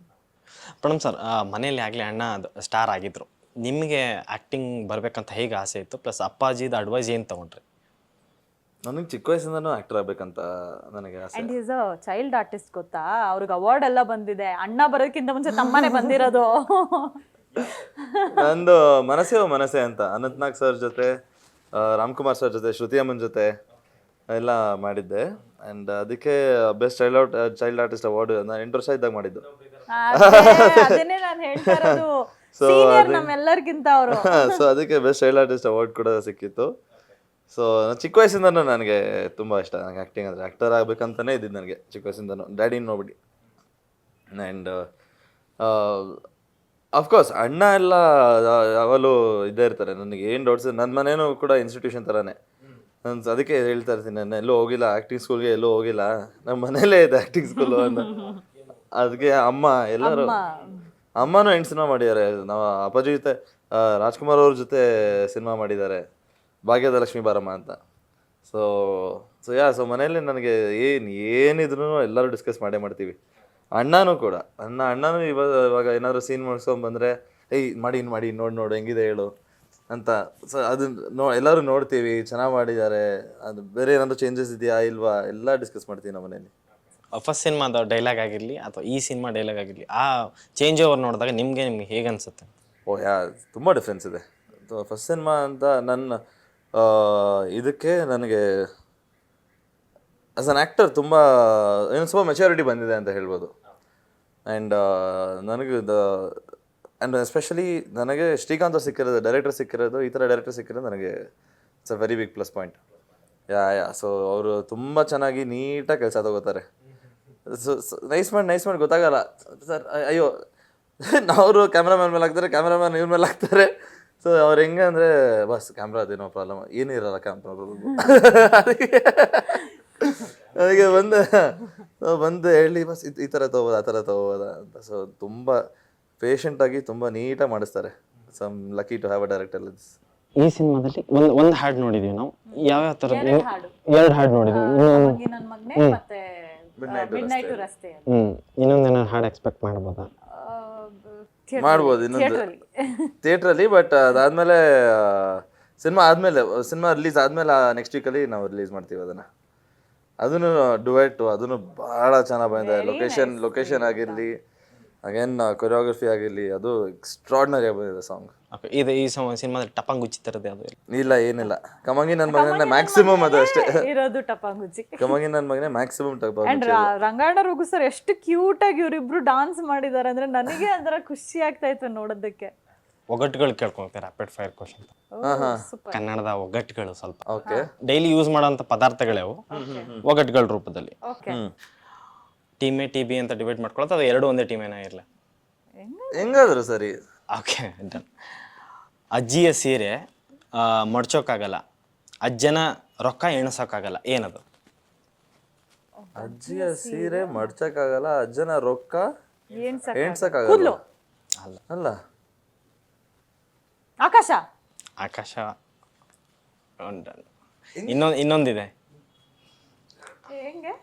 Pranam sir ಮನೆಯಲ್ಲಿ ಆಗಲಿ ಅಣ್ಣ ಸ್ಟಾರ್ ಆಗಿದ್ರು. ನಿಮಗೆ ಆ್ಯಕ್ಟಿಂಗ್ ಬರಬೇಕಂತ ಹೇಗೆ ಆಸೆ ಇತ್ತು? ಪ್ಲಸ್ ಅಪ್ಪಾಜಿದ ಅಡ್ವೈಸ್ ಏನು ತೊಗೊಂಡ್ರಿ? ನನಗೆ ಚಿಕ್ಕ ವಯಸ್ಸಿಂದನೂ ಆಕ್ಟರ್ ಆಗಬೇಕಂತ ನನಗೆ ಆಸೆ. And is a child artist ಗೊತ್ತಾ? ಅವ್ರಿಗೆ ಅವಾರ್ಡ್ ಎಲ್ಲ ಬಂದಿದೆ. ಅಣ್ಣ ಬರೋದಕ್ಕಿಂತ ಮುಂಚೆ ತಮ್ಮನೇ ಬಂದಿರೋದು. ನಂದು ಮನಸ್ಸೇ ಮನಸ್ಸೇ ಅಂತ. ಅನಂತ್ನಾಗ್ ಸರ್ ಜೊತೆ ಆ, ರಾಮ್ಕುಮಾರ್ ಸರ್ ಜೊತೆ ಶ್ರುತಿ ಅಮ್ಮನ್ ಜೊತೆ ಎಲ್ಲ ಮಾಡಿದ್ದೆ. ಅಂಡ್ ಅದಕ್ಕೆ best child out child artist award ನಾನು ಎಂಟು ವರ್ಷ ಇದ್ದಾಗ ಮಾಡಿದ್ದು. ಅದೇ- ಅದನ್ನೇ ನಾನು ಹೇಳ್ತಾ ಇರೋದು. So, ಸೀನಿಯರ್ ಅದೇ- ನಮ್ಮೆಲ್ಲರಿಗಿಂತ ಅವರು. ಸೊ ಅದಕ್ಕೆ ಬೆಸ್ಟ್ ಚೈಲ್ಡ್ ಆರ್ಟಿಸ್ಟ್ ಅವಾರ್ಡ್ ಕೂಡ ಸಿಕ್ಕಿತ್ತು. ಸೊ ಚಿಕ್ಕ ವಯಸ್ಸಿಂದನೂ ನನಗೆ ತುಂಬ ಇಷ್ಟ. ನನಗೆ ಆ್ಯಕ್ಟಿಂಗ್ ಅಂದರೆ ಆ್ಯಕ್ಟರ್ ಆಗಬೇಕಂತಲೇ ಇದ್ದಿದ್ದು ನನಗೆ ಚಿಕ್ಕ ವಯಸ್ಸಿಂದನೂ. ಡ್ಯಾಡಿ ನೋಡ್ಬಿಟ್ಟು ಆ್ಯಂಡ್ ಅಫ್ಕೋರ್ಸ್ ಅಣ್ಣ ಎಲ್ಲ ಯಾವಾಗಲೂ ಇದ್ದೇ ಇರ್ತಾರೆ. ನನಗೆ ಏನು ಡೌಟ್ಸ್ ನನ್ನ ಮನೇನೂ ಕೂಡ ಇನ್ಸ್ಟಿಟ್ಯೂಷನ್ ಥರನೇ ನಾನು ಅದಕ್ಕೆ ಹೇಳ್ತಾ ಇರ್ತೀನಿ. ನಾನು ಎಲ್ಲೂ ಹೋಗಿಲ್ಲ. ಆ್ಯಕ್ಟಿಂಗ್ ಸ್ಕೂಲ್ಗೆ ಎಲ್ಲೂ ಹೋಗಿಲ್ಲ. ನಮ್ಮ ಮನೇಲೇ ಇದೆ ಆ್ಯಕ್ಟಿಂಗ್ ಸ್ಕೂಲು ಅಂತ ಅದಕ್ಕೆ ಅಮ್ಮ ಎಲ್ಲರೂ ಅಮ್ಮನೂ ಎಂಟು ಸಿನಿಮಾ ಮಾಡಿದ್ದಾರೆ ನಾವು ಅಪ್ಪಾಜಿ ಜೊತೆ ರಾಜ್ಕುಮಾರ್ ಅವ್ರ ಜೊತೆ ಸಿನಿಮಾ ಮಾಡಿದ್ದಾರೆ. ಭಾಗ್ಯದ ಲಕ್ಷ್ಮೀ ಬಾರಮ್ಮ ಅಂತ. ಸೊ ಸೊ ಯಾ ಸೊ ಮನೆಯಲ್ಲಿ ನನಗೆ ಏನು ಏನಿದ್ರು ಎಲ್ಲರೂ ಡಿಸ್ಕಸ್ ಮಾಡೇ ಮಾಡ್ತೀವಿ. ಅಣ್ಣನೂ ಕೂಡ ಅಣ್ಣ ಅಣ್ಣನೂ ಇವಾಗ ಇವಾಗ ಏನಾದರೂ ಸೀನ್ ಮುಗಿಸ್ಕೊಂಡ್ ಬಂದರೆ ಏಯ್ ಮಾಡಿ ಇನ್ನು ಮಾಡಿ ನೋಡಿ ನೋಡು ಹೆಂಗಿದೆ ಹೇಳು? ಅಂತ. ಸೊ ಅದು ನೋ ಎಲ್ಲರೂ ನೋಡ್ತೀವಿ ಚೆನ್ನಾಗಿ ಮಾಡಿದ್ದಾರೆ. ಅದು ಬೇರೆ ಏನಾದರೂ ಚೇಂಜಸ್ ಇದೆಯಾ ಇಲ್ವಾ ಎಲ್ಲ ಡಿಸ್ಕಸ್ ಮಾಡ್ತೀವಿ ನಮ್ಮ ಮನೇಲಿ ಫಸ್ಟ್ ಸಿನಿಮಾದ ಡೈಲಾಗ್ ಆಗಿರಲಿ ಅಥವಾ ಈ ಸಿನಿಮಾ ಡೈಲಾಗ್ ಆಗಿರಲಿ ಆ ಚೇಂಜ್ ಓವರ್ ನೋಡಿದಾಗ ನಿಮಗೆ ನಿಮ್ಗೆ ಹೇಗೆ ಅನಿಸುತ್ತೆ? ಓ ಯಾ ತುಂಬ ಡಿಫ್ರೆನ್ಸ್ ಇದೆ. ಫಸ್ಟ್ ಸಿನಿಮಾ ಅಂತ ನನ್ನ ಇದಕ್ಕೆ ನನಗೆ ಆಸ್ ಅನ್ ಆ್ಯಕ್ಟರ್ ತುಂಬ, ಏನು ಸ್ವಲ್ಪ ಮೆಚ್ಯೂರಿಟಿ ಬಂದಿದೆ ಅಂತ ಹೇಳ್ಬೋದು. ಆ್ಯಂಡ್ ನನಗೆ ದ ಆ್ಯಂಡ್ ಎಸ್ಪೆಷಲಿ ನನಗೆ ಶ್ರೀಕಾಂತ್ ಸಿಕ್ಕಿರೋದು ಡೈರೆಕ್ಟರ್ ಸಿಕ್ಕಿರೋದು, ಈ ಥರ ಡೈರೆಕ್ಟರ್ ಸಿಕ್ಕಿರೋದು ನನಗೆ it's a very big plus point yeah yeah so ಅವರು ತುಂಬ ಚೆನ್ನಾಗಿ ನೀಟಾಗಿ ಕೆಲಸ ತಗೋತಾರೆ. ಸೊ ನೈಸ್ ಮಾಡಿ ನೈಸ್ ಮಾಡಿ ಗೊತ್ತಾಗಲ್ಲ. ಸರ್ ಅಯ್ಯೋ ಅವರು ಕ್ಯಾಮ್ರಾಮ್ಯಾನ್ ಮೇಲೆ ಹಾಕ್ತಾರೆ ಕ್ಯಾಮ್ರಾಮ್ಯಾನ್ ಇವ್ರ ಮೇಲೆ ಹಾಕ್ತಾರೆ. ಸೊ ಅವ್ರು ಹೆಂಗೆ ಅಂದರೆ ಬಸ್ ಕ್ಯಾಮ್ರಾ ಅದೇನೋ ಪ್ರಾಬ್ಲಮ್ ಏನಿರಲ್ಲ ಕ್ಯಾಮ್ರಾ ಪ್ರಾಬ್ಲಮ್ ಅದಕ್ಕೆ ಬಂದು ಬಂದು ಹೇಳಿ ಬಸ್ ಈ ಥರ ತೊಗೋದ ಆ ಥರ ತೊಗೋದ ಅಂತ. ಸೊ ತುಂಬ ಪೇಷಂಟಾಗಿ ತುಂಬ ನೀಟಾಗಿ ಮಾಡಿಸ್ತಾರೆ. Some lucky to have a director ಈ ಸಿನಿಮಾದಲ್ಲಿ ಒಂದು ಒಂದು ಹಾಡು ನೋಡಿದೀವಿ ನಾವು. ಯಾವ ಯಾವ ಥರ ಎರಡು ಹಾಡು. ನೋಡಿದ್ವಿ. ಇನ್ನೊಂದು ನನ್ ಮಗ್ನೆ ಮತ್ತೆ ಮಿಡ್ ನೈಟ್ ರಸ್ತೆ. ಹ್ಞೂ ಇನ್ನೊಂದೇನೋ ಹಾಡು ಎಕ್ಸ್ಪೆಕ್ಟ್ ಮಾಡ್ಬೋದಾ? ಮಾಡ್ಬೋದು ಇನ್ನೊಂದು. ಥಿಯೇಟ್ರಲ್ಲಿ ಬಟ್ ಅದಾದ್ಮೇಲೆ ಸಿನಿಮಾ ಆದ್ಮೇಲೆ ಸಿನಿಮಾ ರಿಲೀಸ್ ಆದ್ಮೇಲೆ ನೆಕ್ಸ್ಟ್ ವೀಕಲ್ಲಿ ನಾವು ರಿಲೀಸ್ ಮಾಡ್ತೀವಿ ಅದನ್ನ. ಅದನ್ನು ಡುವೆಟ್ ಅದನ್ನು ಬಹಳ ಚೆನ್ನಾಗಿ ಬಂದಿದೆ. ಲೊಕೇಶನ್ ಲೊಕೇಶನ್ ಆಗಿರಲಿ ಅಗೇನ್ ಕೊರಿಯೋಗ್ರಫಿ ಆಗಿರಲಿ ಅದು ಎಕ್ಸ್ಟ್ರಾಡ್ನರಿ ಆಗಿ ಬಂದಿದೆ ಸಾಂಗ್ ಓಕೆ ಇದು ಈ ಸಿನಿಮಾದಲ್ಲಿ ಟಪಂಗ್ ಉಚ್ಚಿ ಥರದ್ದು ಯಾವುದು ಇಲ್ಲ? ಇಲ್ಲ ಏನಿಲ್ಲ. ಕಮಂಗಿ ನನ್ನ ಮಗನೇ ಮ್ಯಾಕ್ಸಿಮಮ್ ಅದು ಅಷ್ಟೇ. ಇರೋದು ಟಪಾಂಗುಚ್ಚಿ. ಕಮಂಗಿ ನನ್ನ ಮಗನೇ ಮ್ಯಾಕ್ಸಿಮಮ್ ಟಪ್ ಅಂಡ್ ರಂಗಾಯಣ ರಘು ಸರ್ ಎಷ್ಟು ಕ್ಯೂಟ್ ಆಗಿ ಇವರಿಬ್ರು ಡಾನ್ಸ್ ಮಾಡಿದ್ದಾರೆ ಅಂದ್ರೆ ನನಗೆ ಒಂಥರ ಖುಷಿ ಆಗ್ತಾ ಇತ್ತು ನೋಡೋದಕ್ಕೆ. ಒಗಟ್ಟುಗಳು ಕೇಳ್ಕೊಳ್ತಾರೆ ರ್ಯಾಪಿಡ್ ಫೈರ್ ಕ್ವಶನ್ ಸೂಪರ್ ಕನ್ನಡದ ಒಗ್ಗಟ್ಟುಗಳು ಸ್ವಲ್ಪ. ಓಕೆ ಡೈಲಿ ಯೂಸ್ ಮಾಡೋಂಥ ಪದಾರ್ಥಗಳೇವು ಒಗಟ್ಟುಗಳ ರೂಪದಲ್ಲಿ. Okay team A T B ಅಂತ ಡಿವೈಡ್ ಮಾಡ್ಕೊಳತ್ತೆ ಅದು ಎರಡು ಒಂದೇ ಟೀಮ್ ಏನೋ ಇರಲಿ. ಹೆಂಗಾದ್ರು ಸರಿ. Okay done. ಅಜ್ಜಿಯ ಸೀರೆ ಆ, ಮಡ್ಚೋಕ್ಕಾಗಲ್ಲ ಅಜ್ಜನ ರೊಕ್ಕ ಎಣಿಸೋಕ್ಕಾಗಲ್ಲ ಏನದು? ಅಜ್ಜಿಯ ಸೀರೆ ಮಡ್ಚಕ್ಕಾಗಲ್ಲ ಅಜ್ಜನ ರೊಕ್ಕ ಏನ್ ಆಗಲ್ಲ ಎಣ್ಸಕ್ಕಾಗಲ್ಲ ಅಲ್ಲ. ಅಲ್ಲ. ಆಕಾಶ. ಆಕಾಶ. ಇನ್ನೊಂದು ಇನ್ನೊಂದಿದೆ. ಹೆಂಗೆ?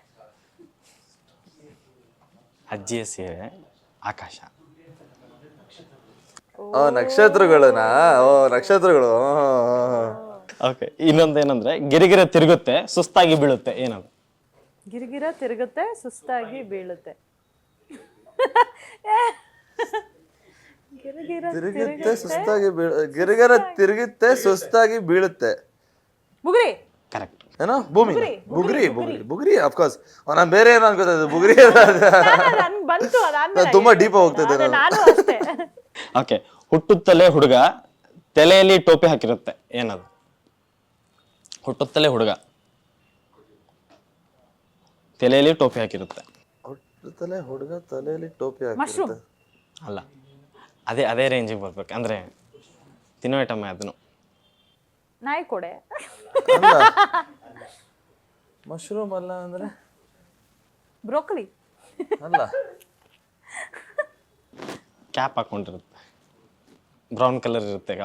ಅಜ್ಜಿಯ ಸೇವೆ ಆಕಾಶ. ಓ ನಕ್ಷತ್ರಗಳನ್ನ ಓ ನಕ್ಷತ್ರಗಳು. ಓಕೆ ಇನ್ನೊಂದೇನಂದ್ರೆ ಗಿರಿಗಿರ ತಿರುಗುತ್ತೆ ಸುಸ್ತಾಗಿ ಬೀಳುತ್ತೆ ಏನದು? ಗಿರಿಗಿರ ತಿರುಗುತ್ತೆ ಸುಸ್ತಾಗಿ ಬೀಳುತ್ತೆ. ಗಿರಿಗಿರ ತಿರುಗುತ್ತೆ ಸುಸ್ತಾಗಿ ಬೀಳ ಗಿರಿಗರ ತಿರುಗುತ್ತೆ ಸುಸ್ತಾಗಿ ಬೀಳುತ್ತೆ. ಮುಗುರಿ. ಕರೆಕ್ಟ್ ಏನೋ? ಭೂಮಿ ಬುಗ್ರಿ ಬುಗ್ರಿ ಬುಗ್ರಿ ಅಫ್ಕೋರ್ಸ್ ನಾನು ಬೇರೆ ಏನೋ ಅನ್ಕೋತಾ ಬುಗ್ರಿ ಬಂತು ತುಂಬಾ ಡೀಪ್ ಹೋಗ್ತಿದ್ದೆ ನಾನು. ಓಕೆ ಹುಟ್ಟುತ್ತಲೇ ಹುಡುಗ ತಲೆಯಲ್ಲಿ ಟೋಪಿ ಹಾಕಿರುತ್ತೆ. ಏನದು? ಹುಟ್ಟುತ್ತಲೇ ಹುಡುಗ ತಲೆಯಲ್ಲಿ ಟೋಪಿ ಹಾಕಿರುತ್ತೆ. ಹುಟ್ಟುತ್ತಲೇ ಹುಡುಗ ತಲೆಯಲ್ಲಿ ಟೋಪಿ ಹಾಕಿರುತ್ತೆ. ಅಲ್ಲ. ಅದೇ ಅದೇ ರೇಂಜಿಗೆ ಬರ್ಬೇಕು. ಅಂದ್ರೆ ತಿನ್ನೋ ಐಟಮ್ ಅದನ್ನು ನಾಯಿ ಕೊಡೆ. ಮಶ್ರೂಮ್ ಅಲ್ಲ ಅಂದ್ರೆ? ಬ್ರೋಕಲಿ. ಅಲ್ಲ. ಕ್ಯಾಪ್ ಹಾಕೊಂಡಿರುತ್ತೆ. ಬ್ರೌನ್ ಕಲರ್ ಇರುತ್ತೆ ಈಗ.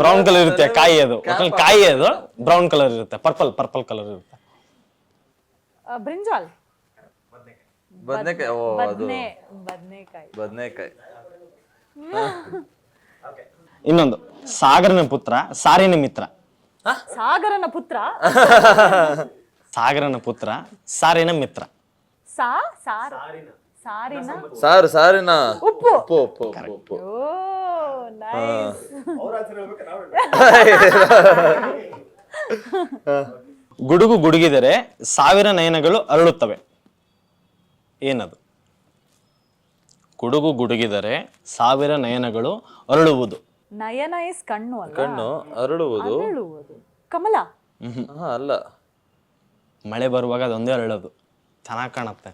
ಬ್ರೌನ್ ಕಲರ್ ಇರುತ್ತೆ ಕಾಯಿ ಅದು. ಒಟ್ನಲ್ಲಿ ಕಾಯಿ ಅದು ಬ್ರೌನ್ ಕಲರ್ ಇರುತ್ತೆ. ಪರ್ಪಲ್ ಪರ್ಪಲ್ ಕಲರ್ ಇರುತ್ತೆ. ಬ್ರಿಂಜಾಲ್. ಬದನೆಕಾಯಿ. ಓ ಅದು. ಬದ್ನೆ ಬದ್ನೆಕಾಯಿ. ಬದ್ನೆಕಾಯಿ ಇನ್ನೊಂದು. ಸಾಗರನ ಪುತ್ರ ಸಾರಿನ ಮಿತ್ರ. ಸಾಗರನ ಪುತ್ರ? ಸಾಗರನ ಪುತ್ರ ಸಾರಿನ ಮಿತ್ರ. ಸಾ ಸಾರ. ಸಾರಿನ? ಸಾರು ಸಾರಿನ. ಉಪ್ಪು. ಉಪ್ಪು ಉಪ್ಪು ಉಪ್ಪು ಉಪ್ಪು. ಓ ನೈಸ್ ಗುಡುಗು ಗುಡುಗಿದರೆ ಸಾವಿರ ನಯನಗಳು ಅರಳುತ್ತವೆ. ಏನದು? ಗುಡುಗು ಗುಡುಗಿದರೆ ಸಾವಿರ ನಯನಗಳು ಅರಳುವುದು. ನಯನ ಇಸ್ ಕಣ್ಣು ಅಲ್ಲ? ಕಣ್ಣು ಅರಳುವುದು. ಅರಳುವುದು. ಕಮಲ? ಹಾ ಅಲ್ಲ. ಮಳೆ ಬರುವಾಗ ಅದೊಂದೇ ಅರಳೋದು. ಚೆನ್ನಾಗಿ ಕಾಣುತ್ತೆ.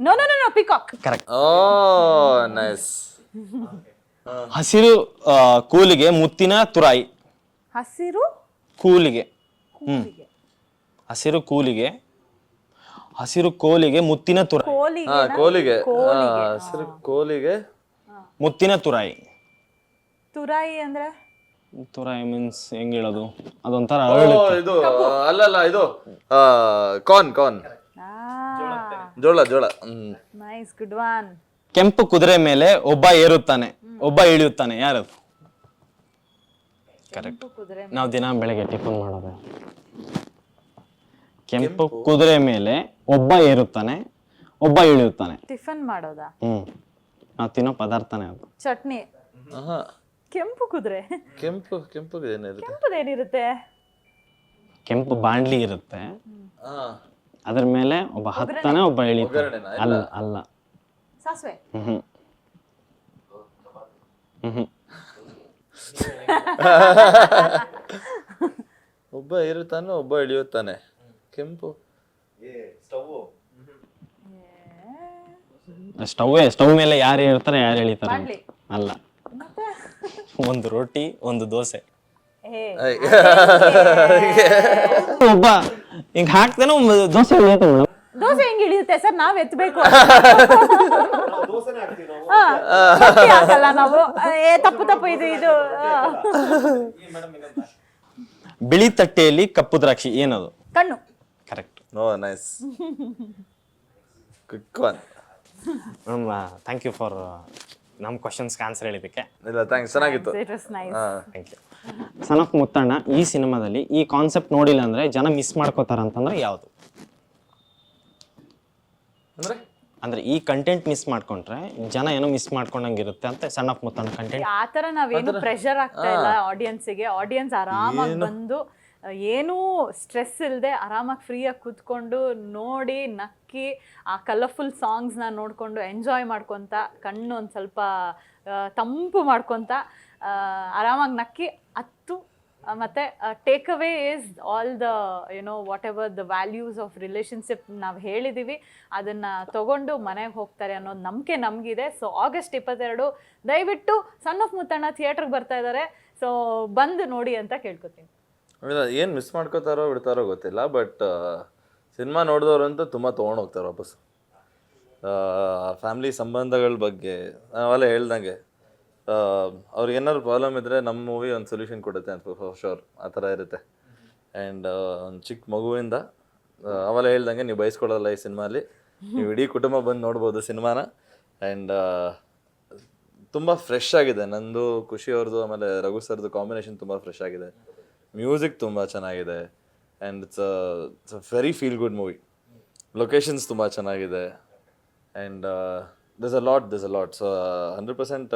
No no no peacock correct oh nice. ಹಸಿರು ಆ, ಕೂಲಿಗೆ ಮುತ್ತಿನ ತುರಾಯಿ. ಹಸಿರು? ಕೂಲಿಗೆ. ಹ್ಮ್. ಹಸಿರು ಕೂಲಿಗೆ ಹಸಿರು ಕೋಲಿಗೆ ಮುತ್ತಿನ ತುರಾಯಿ. ಕೋಲಿಗೆ ಕೋಲಿಗೆ. ಹಾ ಹಸಿರು ಕೋಲಿಗೆ ಮುತ್ತಿನ ತುರಾಯಿ. ತುರಾಯಿ ಅಂದ್ರೆ? ತುರಾಯಿ ಮೀನ್ಸ್ ಹೆಂಗ್ ಹೇಳೋದು? ಅದೊಂಥರ ಅರಳು ಇದು ಅಲ್ಲಲ್ಲ ಇದು ಕಾರ್ನ್ ಕಾರ್ನ್ ಜೋಳ ಜೋಳ ಹ್ಮ್. ನೈಸ್ ಗುಡ್ ಒನ್ ಕೆಂಪು ಕುದುರೆ ಮೇಲೆ ಒಬ್ಬ ಏರುತ್ತಾನೆ ಒಬ್ಬ ಇಳಿಯುತ್ತಾನೆ ಯಾರದು ಕರೆಕ್ಟ್ ಕುದುರೆ ನಾವು ದಿನ ಬೆಳಗ್ಗೆ ಟಿಫನ್ ಮಾಡೋದು. ಕೆಂಪು. ಕುದುರೆ ಮೇಲೆ ಒಬ್ಬ ಏರುತ್ತಾನೆ ಒಬ್ಬ ಇಳಿಯುತ್ತಾನೆ. ಟಿಫನ್ ಮಾಡೋದಾ? ಹ್ಮ್. ನಾವು ತಿನ್ನೋ ಪದಾರ್ಥನೇ ಅದು. ಚಟ್ನಿ. ಆಹಾ. ಕೆಂಪು ಕುದುರೆ. ಕೆಂಪು ಕೆಂಪು ಏನಿರುತ್ತೆ? ಕೆಂಪುದೇನಿರುತ್ತೆ ಕೆಂಪು ಬಾಂಡ್ಲಿ ಇರುತ್ತೆ. ಹಾ. ಅದ್ರ ಮೇಲೆ ಒಬ್ಬ ಹತ್ತಾನೆ ಒಬ್ಬ ಇಳಿತಾನೆ ಒಗ್ಗರಣೆನಾ? ಅಲ್ಲ ಅಲ್ಲ. ಸಾಸಿವೆ. ಹ್ಮ್ ಹ್ಮ್. ಹ್ಮ್ ಒಬ್ಬ ಇರುತ್ತಾನೆ ಒಬ್ಬ ಇಳಿಯುತ್ತಾನೆ ಕೆಂಪು. ಸ್ಟವ್ ಸ್ಟವ್ ಮೇಲೆ ಯಾರು ಹೇಳ್ತಾರೆ ಯಾರು ಎಳಿತಾರೆ ಅಲ್ಲ. ಒಂದು ರೊಟ್ಟಿ ಒಂದು ದೋಸೆ. ಒಬ್ಬ ಹಿಂಗ್ ಹಾಕ್ತಾನೆ ದೋಸೆ ಎಳಿಯುತ್ತೆ ಮೇಡಮ್. ದೋಸೆ ಹೆಂಗ್ ಇಳಿಯುತ್ತೆ ಸರ್? ನಾವ್ ಎತ್ಬೇಕು. ಹಾಕಲ್ಲ ನಾವು. ಏ ತಪ್ಪು ತಪ್ಪು ಇದು ಇದು. ಆ. ಬಿಳಿ ತಟ್ಟೆಯಲ್ಲಿ ಕಪ್ಪು ದ್ರಾಕ್ಷಿ ಏನದು? ಕಣ್ಣು. Correct no nice quick one madam thank you for ನಮ್ಮ ಕ್ವಶನ್ಸ್ಗೆ ಆನ್ಸರ್ ಹೇಳಿದ್ದಕ್ಕೆ. ಇಲ್ಲ ಥ್ಯಾಂಕ್ಸ್ ಚೆನ್ನಾಗಿತ್ತು. It was nice thank you son of Muthanna ಈ ಸಿನಿಮಾದಲ್ಲಿ ಈ ಕಾನ್ಸೆಪ್ಟ್ ನೋಡಿಲ್ಲ ಅಂದ್ರೆ ಜನ ಮಿಸ್ ಮಾಡ್ಕೋತಾರ ಅಂತಂದ್ರೆ ಯಾವುದು? ಅಂದ್ರೆ? ಅಂದ್ರೆ ಈ ಕಂಟೆಂಟ್ ಮಿಸ್ ಮಾಡ್ಕೊಂಡ್ರೆ ಜನ ಏನೋ ಮಿಸ್ ಮಾಡ್ಕೊಂಡಂಗಿರುತ್ತೆ ಅಂತ ಸಣ್ಣ ಆಫ್ ಮುತ್ತಣ್ಣ ಕಂಟೆಂಟ್ ಆ ಥರ ನಾವೇನು ಪ್ರೆಷರ್ ಆಗ್ತಾ ಇಲ್ಲ ಆಡಿಯನ್ಸಿಗೆ ಆಡಿಯನ್ಸ್ ಆರಾಮಾಗಿ ಬಂದು ಏನೂ ಸ್ಟ್ರೆಸ್ ಇಲ್ಲದೆ ಆರಾಮಾಗಿ ಫ್ರೀಯಾಗಿ ಕೂತ್ಕೊಂಡು ನೋಡಿ, ನಕ್ಕಿ, ಆ ಕಲರ್ಫುಲ್ ಸಾಂಗ್ಸ್ನ ನೋಡಿಕೊಂಡು ಎಂಜಾಯ್ ಮಾಡ್ಕೊತ, ಕಣ್ಣು ಒಂದು ಸ್ವಲ್ಪ ತಂಪು ಮಾಡ್ಕೊತ ಆರಾಮಾಗಿ ನಕ್ಕಿ ಹತ್ತು ಮತ್ತು take away is all the you know whatever the values of relationship ನಾವು ಹೇಳಿದ್ದೀವಿ ಅದನ್ನು ತಗೊಂಡು ಮನೆಗೆ ಹೋಗ್ತಾರೆ ಅನ್ನೋದು ನಂಬಿಕೆ ನಮಗಿದೆ. ಸೊ ಆಗಸ್ಟ್ ಇಪ್ಪತ್ತೆರಡು, ದಯವಿಟ್ಟು ಸಣ್ಣ ಆಫ್ ಮುತ್ತಣ್ಣ ಥಿಯೇಟ್ರಿಗೆ ಬರ್ತಾ ಇದ್ದಾರೆ ಸೊ ಬಂದು ನೋಡಿ ಅಂತ ಕೇಳ್ಕೊತೀನಿ. ಏನು ಮಿಸ್ ಮಾಡ್ಕೋತಾರೋ ಬಿಡ್ತಾರೋ ಗೊತ್ತಿಲ್ಲ ಬಟ್ ಸಿನಿಮಾ ನೋಡಿದವ್ರಂತೂ ತುಂಬ ತೊಗೊಂಡು ಹೋಗ್ತಾರೆ ವಾಪಸ್. ಫ್ಯಾಮಿಲಿ ಸಂಬಂಧಗಳ ಬಗ್ಗೆ ನಾವೆಲ್ಲ ಹೇಳ್ದಂಗೆ ಅವ್ರಿಗೆ ಏನಾದ್ರು ಪ್ರಾಬ್ಲಮ್ ಇದ್ದರೆ ನಮ್ಮ ಮೂವಿ ಒಂದು ಸೊಲ್ಯೂಷನ್ ಕೊಡುತ್ತೆ ಅಂತ ಶೋರ್ ಆ ಥರ ಇರುತ್ತೆ. ಆ್ಯಂಡ್ ಒಂದು ಚಿಕ್ಕ ಮಗುವಿಂದ ಅವೆಲ್ಲ ಹೇಳ್ದಂಗೆ ನೀವು ಬಯಸ್ಕೊಡೋಲ್ಲ ಈ ಸಿನಿಮಾಲಿ ನೀವು ಇಡೀ ಕುಟುಂಬ ಬಂದು ನೋಡ್ಬೋದು ಸಿನಿಮಾನ ಆ್ಯಂಡ್ ತುಂಬ ಫ್ರೆಶ್ ಆಗಿದೆ. ನಂದು, ಖುಷಿ ಅವ್ರದ್ದು ಆಮೇಲೆ ರಘು ಸರ್ದು ಕಾಂಬಿನೇಷನ್ ತುಂಬ ಫ್ರೆಶ್ ಆಗಿದೆ. ಮ್ಯೂಸಿಕ್ ತುಂಬ ಚೆನ್ನಾಗಿದೆ. And it's it's a very feel good movie locations ತುಂಬ ಚೆನ್ನಾಗಿದೆ. And this a lot this a lot so hundred percent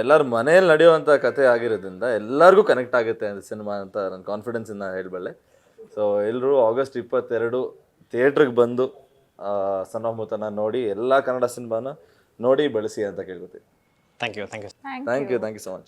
ಎಲ್ಲರ ಮನೆಯಲ್ಲಿ ನಡೆಯುವಂಥ ಕಥೆ ಆಗಿರೋದ್ರಿಂದ ಎಲ್ಲರಿಗೂ ಕನೆಕ್ಟ್ ಆಗುತ್ತೆ ಅಂತ ಸಿನಿಮಾ ಅಂತ ನನ್ನ ಕಾನ್ಫಿಡೆನ್ಸಿಂದ ಹೇಳಬಲ್ಲೆ. ಸೊ ಎಲ್ಲರೂ ಆಗಸ್ಟ್ ಇಪ್ಪತ್ತೆರಡು ಥಿಯೇಟ್ರಿಗೆ ಬಂದು ಸನ್ನಮೂತನ ಮುತನ ನೋಡಿ ಎಲ್ಲ ಕನ್ನಡ ಸಿನಿಮಾನ ನೋಡಿ ಬಳಸಿ ಅಂತ ಕೇಳ್ಕೊತೀವಿ. Thank you thank you thank thank you thank you so much